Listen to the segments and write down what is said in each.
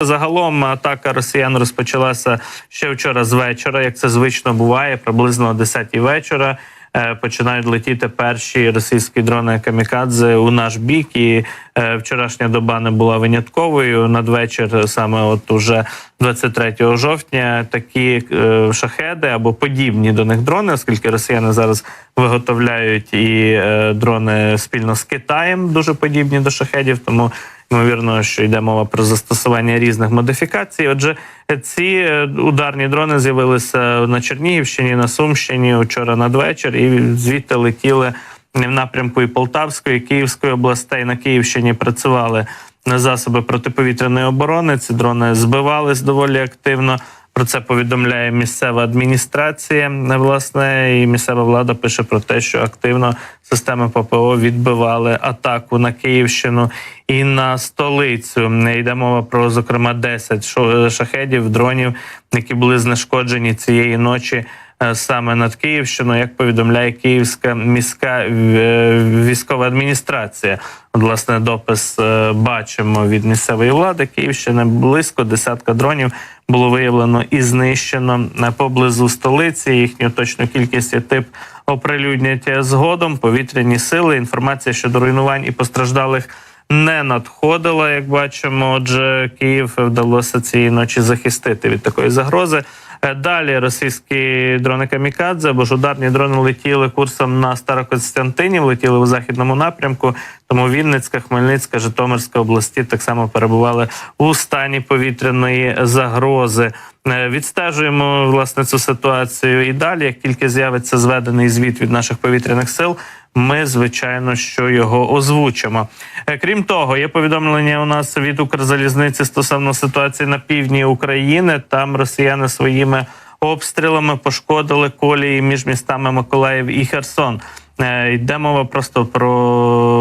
Загалом атака росіян розпочалася ще вчора з вечора, як це звично буває, приблизно о 10 вечора. е, Починають летіти перші російські дрони камікадзе у наш бік. І е, вчорашня доба не була винятковою. Надвечір, саме от уже 23 жовтня, такі е, шахеди або подібні до них дрони, оскільки росіяни зараз виготовляють і е, дрони спільно з Китаєм, дуже подібні до шахедів. Тому Ймовірно, що йде мова про застосування різних модифікацій. Отже, ці е, ударні дрони з'явилися на Чернігівщині, на Сумщині вчора надвечір, і звідти летіли в напрямку і Полтавської, і Київської областей. На Київщині працювали на засоби протиповітряної оборони. Ці дрони збивались доволі активно. Про це повідомляє місцева адміністрація. Власне, і місцева влада пише про те, що активно системи ППО відбивали атаку на Київщину і на столицю. Не Йде мова про зокрема 10 шо- шахедів, дронів, які були знешкоджені цієї ночі. Е, Саме над Київщиною, як повідомляє Київська міська е, військова адміністрація, власне, допис е, бачимо від місцевої влади Київщини. Близько десятка дронів було виявлено і знищено поблизу столиці. Їхню точну кількість і тип оприлюднять згодом. Повітряні сили. Інформація щодо руйнувань і постраждалих не надходила. Як бачимо, отже, Київ вдалося цієї ночі захистити від такої загрози. Е, Далі російські дрони камікадзе або ж ударні дрони летіли курсом на Старокостянтинів, летіли у західному напрямку. Тому Вінницька, Хмельницька, Житомирська області так само перебували у стані повітряної загрози. Е, Відстежуємо власне цю ситуацію і далі. Як тільки з'явиться зведений звіт від наших повітряних сил, ми звичайно що його озвучимо. Е, Крім того, є повідомлення у нас від Укрзалізниці стосовно ситуації на півдні України. Там росіяни своїми обстрілами пошкодили колії між містами Миколаїв і Херсон. Е, Йде мова просто про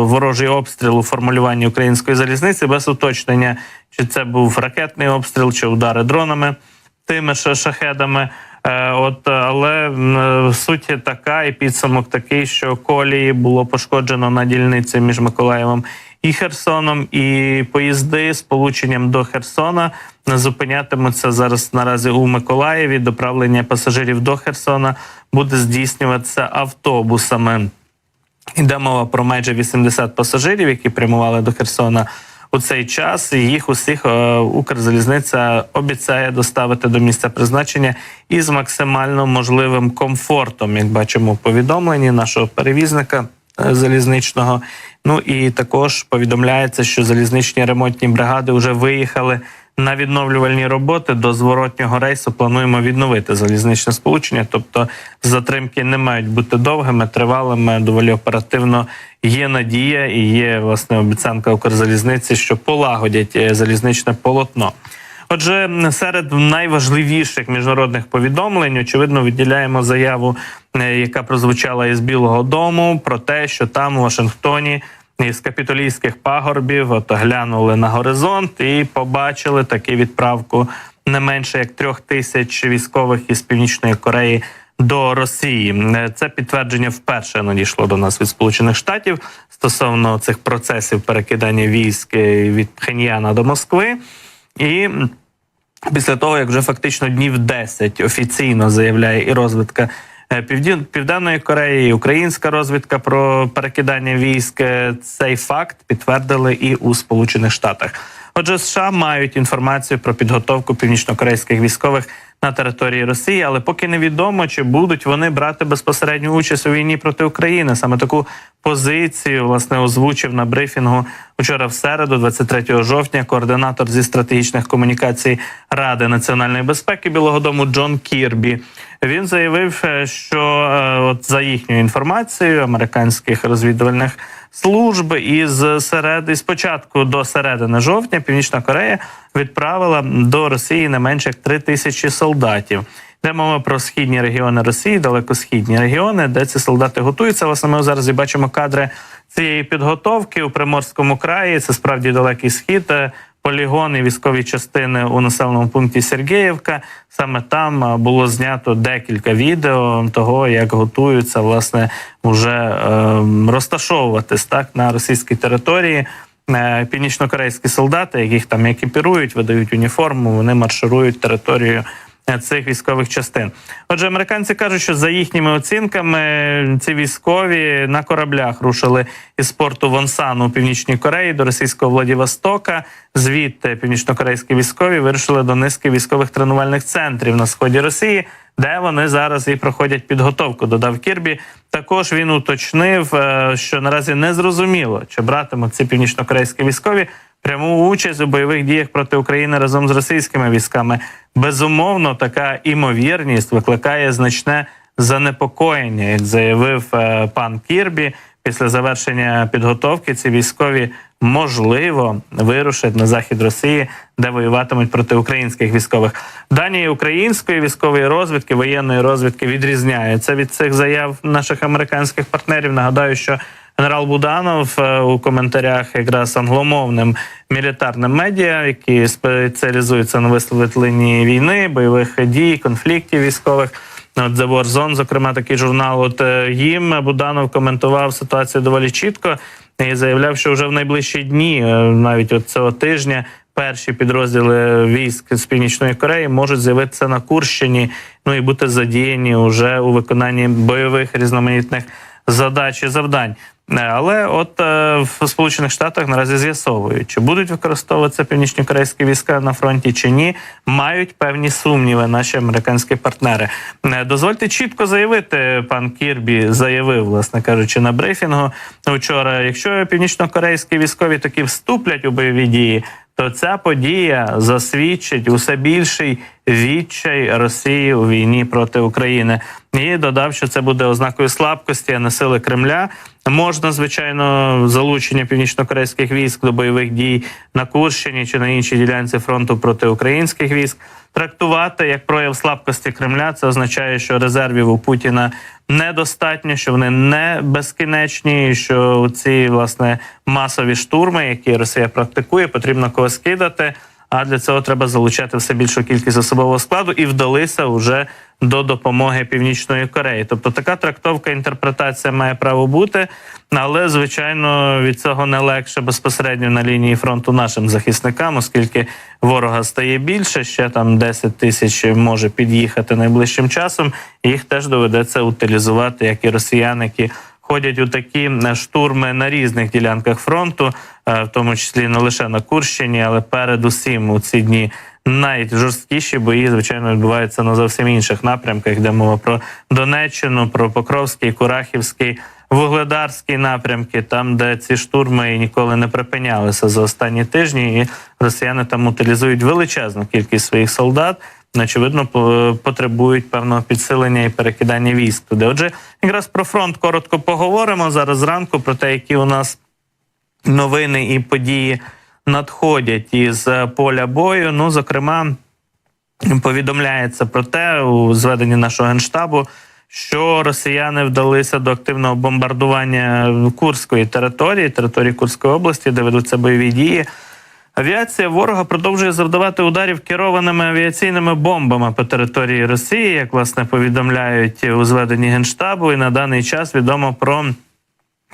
ворожий обстріл у формулюванні української залізниці без уточнення, чи це був ракетний обстріл, чи удари дронами тими ж шахедами. Е, От але е, суть така, і підсумок такий, що колії було пошкоджено на дільниці між Миколаєвом і Херсоном, і поїзди з полученням до Херсона зупинятимуться зараз наразі у Миколаєві. Доправлення пасажирів до Херсона буде здійснюватися автобусами. Йде мова про майже 80 пасажирів, які прямували до Херсона у цей час. І їх усіх е, Укрзалізниця обіцяє доставити до місця призначення із максимально можливим комфортом, як бачимо у повідомленні нашого перевізника е, залізничного. Ну і також повідомляється, що залізничні ремонтні бригади вже виїхали на відновлювальні роботи до зворотнього рейсу. Плануємо відновити залізничне сполучення. Тобто затримки не мають бути довгими, тривалими, доволі оперативно. Є надія і є власне обіцянка Укрзалізниці, що полагодять е, залізничне полотно. Отже, серед найважливіших міжнародних повідомлень, очевидно, відділяємо заяву, е, яка прозвучала із Білого Дому, про те, що там у Вашингтоні із капітолійських пагорбів от глянули на горизонт і побачили таки відправку не менше як трьох тисяч військових із північної Кореї. До Росії це підтвердження вперше надійшло до нас від Сполучених Штатів стосовно цих процесів перекидання військ е, від Пхеньяна до Москви. І після того, як вже фактично днів 10 офіційно заявляє і Півдін- Південної Кореї, українська розвідка про перекидання військ, е, цей факт підтвердили і у Сполучених Штатах. Отже, США мають інформацію про підготовку північнокорейських військових на території Росії, але поки невідомо, чи будуть вони брати безпосередню участь у війні проти України. Саме таку позицію власне озвучив на брифінгу вчора в середу, 23 жовтня, координатор зі стратегічних комунікацій Ради національної безпеки Білого Дому Джон Кірбі. Він заявив, е, що е, от за їхньою інформацією американських розвідувальних служб із середи спочатку до середини жовтня Північна Корея відправила до Росії не менше як 3 тисячі солдатів. Йде мова про східні регіони Росії, далекосхідні регіони, де ці солдати готуються. Власне, ми зараз і бачимо кадри цієї підготовки у Приморському краї. Це справді далекий схід. Полігони, військові частини у населеному пункті Сергіївка. Саме там було знято декілька відео того, як готуються власне вже е, розташовуватись так на російській території. е, північнокорейські солдати, яких там екіпірують, видають уніформу, вони марширують територією. Цих військових частин, отже, американці кажуть, що за їхніми оцінками ці військові на кораблях рушили із порту Вонсану у північній Кореї до російського Владивостока. Звідти північнокорейські військові вирушили до низки військових тренувальних центрів на сході Росії, де вони зараз і проходять підготовку. Додав Кірбі. Також він уточнив, е, що наразі не зрозуміло, чи братимуть ці північнокорейські військові пряму участь у бойових діях проти України разом з російськими військами. Безумовно, така імовірність викликає значне занепокоєння, як заявив е, пан Кірбі. Після завершення підготовки ці військові можливо вирушать на захід Росії, де воюватимуть проти українських військових. Дані української військової розвідки, воєнної розвідки відрізняються від цих заяв наших американських партнерів. Нагадаю, що генерал Буданов е, у коментарях якраз англомовним мілітарним медіа, які спеціалізуються на висвітленні війни, бойових дій, конфліктів військових. От The War зокрема, такий журнал. От е, їм Буданов коментував ситуацію доволі чітко і заявляв, що вже в найближчі дні, е, навіть от цього тижня, перші підрозділи військ з північної Кореї можуть з'явитися на Курщині, ну і бути задіяні уже у виконанні бойових різноманітних задач і завдань. Е, Але от е, в Сполучених Штатах наразі з'ясовують, чи будуть використовуватися північнокорейські війська на фронті чи ні, мають певні сумніви наші американські партнери. Е, Дозвольте чітко заявити, пан Кірбі заявив, власне кажучи, на брифінгу вчора. Якщо північнокорейські військові таки вступлять у бойові дії, то ця подія засвідчить усе більший відчай Росії у війні проти України. І додав, що це буде ознакою слабкості, а не сили Кремля. Можна, звичайно, залучення північнокорейських військ до бойових дій на Курщині чи на іншій ділянці фронту проти українських військ. Трактувати як прояв слабкості Кремля, це означає, що резервів у Путіна недостатньо, що вони не безкінечні, що ці власне масові штурми, які Росія практикує, потрібно когось кидати. А для цього треба залучати все більшу кількість особового складу і вдалися вже до допомоги Північної Кореї. Тобто така трактовка, інтерпретація має право бути, але звичайно від цього не легше безпосередньо на лінії фронту нашим захисникам, оскільки ворога стає більше. Ще там 10 тисяч може під'їхати найближчим часом. Їх теж доведеться утилізувати, як і росіяни, які ходять у такі е, штурми на різних ділянках фронту, е, в тому числі не лише на Курщині, але передусім у ці дні. Найжорсткіші бої, звичайно, відбуваються на зовсім інших напрямках. Йде мова про Донеччину, про Покровський, Курахівський, Вугледарський напрямки, там, де ці штурми ніколи не припинялися за останні тижні, і росіяни там утилізують величезну кількість своїх солдат. Очевидно, по- потребують певного підсилення і перекидання військ туди. Отже, якраз про фронт коротко поговоримо зараз зранку про те, які у нас новини і події надходять із е, поля бою. Ну, зокрема, повідомляється про те у зведенні нашого генштабу, що росіяни вдалися до активного бомбардування Курської території, території Курської області, де ведуться бойові дії. Авіація ворога продовжує завдавати ударів керованими авіаційними бомбами по території Росії, як власне повідомляють у зведенні генштабу. І на даний час відомо про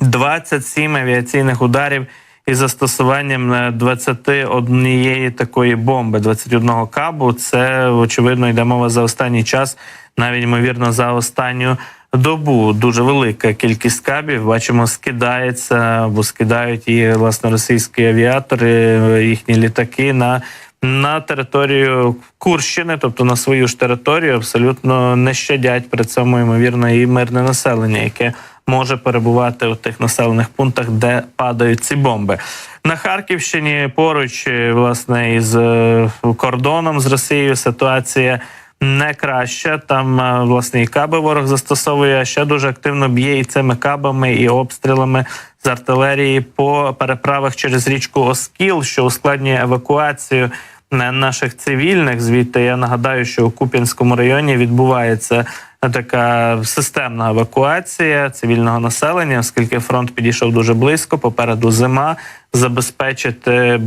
27 авіаційних ударів із застосуванням е, 21 такої бомби, 21 кабу. Це очевидно йде мова за останній час, навіть ймовірно, за останню добу. Дуже велика кількість кабів. Бачимо, скидається або скидають її власне російські авіатори, е, їхні літаки на. На територію Курщини, тобто на свою ж територію, абсолютно не щадять при цьому ймовірно і мирне населення, яке може перебувати у тих населених пунктах, де падають ці бомби. На Харківщині поруч е, власне із е, кордоном з Росією ситуація не краща. Там е, власне і каби ворог застосовує а ще дуже активно б'є і цими кабами і обстрілами з артилерії по переправах через річку Оскіл, що ускладнює евакуацію е, наших цивільних. Звідти я нагадаю, що у Куп'янському районі відбувається така системна евакуація цивільного населення, оскільки фронт підійшов дуже близько. Попереду зима забезпечити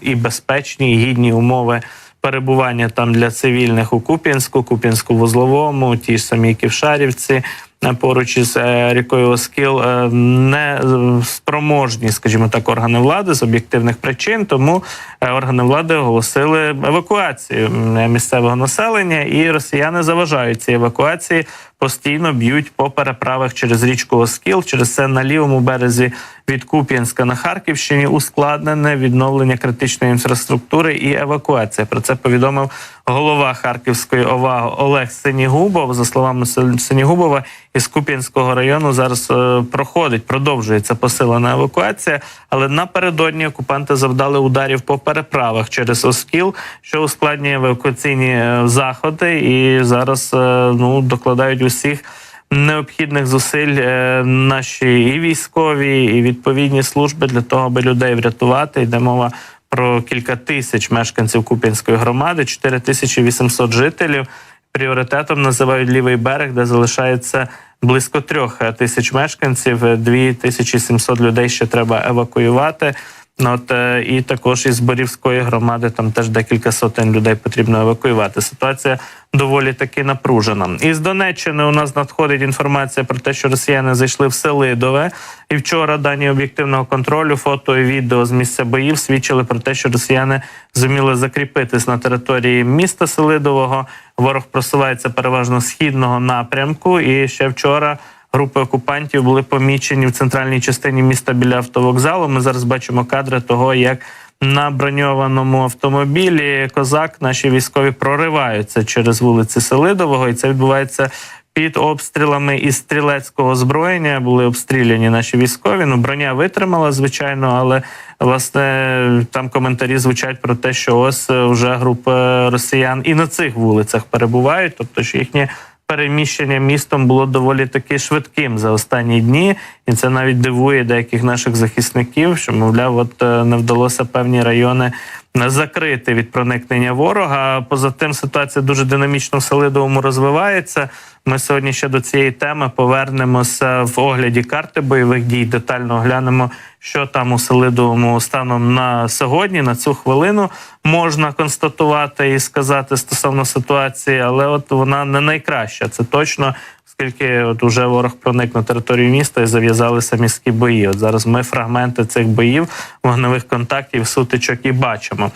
і безпечні, і гідні умови. Перебування там для цивільних у Куп'янську, Куп'янську вузловому, ті ж самі Ківшарівці, е, поруч із е, рікою Оскіл е, не спроможні, скажімо так, органи влади з об'єктивних причин. Тому органи влади оголосили евакуацію місцевого населення, і росіяни заважають цій евакуації. Постійно б'ють по переправах через річку Оскіл. Через це на лівому березі від Куп'янська на Харківщині ускладнене відновлення критичної інфраструктури і евакуація. Про це повідомив голова Харківської ОВА Олег Синігубов. За словами Син- Синігубова, із Куп'янського району зараз е, проходить, продовжується посилена евакуація. Але напередодні окупанти завдали ударів по переправах через Оскіл, що ускладнює евакуаційні е, заходи. І зараз е, ну докладають усіх необхідних зусиль е, наші і військові, і відповідні служби для того, аби людей врятувати. Йде мова про кілька тисяч мешканців Куп'янської громади, 4800 жителів. Пріоритетом називають лівий берег, де залишається близько трьох тисяч мешканців. Е, 2700 людей ще треба евакуювати. Ну, От е, і також із Борівської громади там теж декілька сотень людей потрібно евакуювати. Ситуація доволі таки напружена. Із Донеччини у нас надходить інформація про те, що росіяни зайшли в Селидове. І вчора дані об'єктивного контролю, фото і відео з місця боїв свідчили про те, що росіяни зуміли закріпитись на території міста Селидового. Ворог просувається переважно східного напрямку. І ще вчора. Групи окупантів були помічені в центральній частині міста біля автовокзалу. Ми зараз бачимо кадри того, як на броньованому автомобілі козак наші військові прориваються через вулиці Селидового, і це відбувається. Під обстрілами із стрілецького озброєння були обстріляні наші військові. Ну броня витримала, звичайно, але власне там коментарі звучать про те, що ось вже групи росіян і на цих вулицях перебувають, тобто що їхнє переміщення містом було доволі таки швидким за останні дні, і це навіть дивує деяких наших захисників, що мовляв, от е, не вдалося певні райони е, закрити від проникнення ворога. Поза тим ситуація дуже динамічно в Селидовому розвивається. Ми сьогодні ще до цієї теми повернемося в огляді карти бойових дій. Детально оглянемо, що там у Селидовому станом на сьогодні, на цю хвилину можна констатувати і сказати стосовно ситуації, але от вона не найкраща. Це точно. Оскільки от уже ворог проник на територію міста і зав'язалися міські бої. От зараз ми фрагменти цих боїв, вогневих контактів, сутичок і бачимо.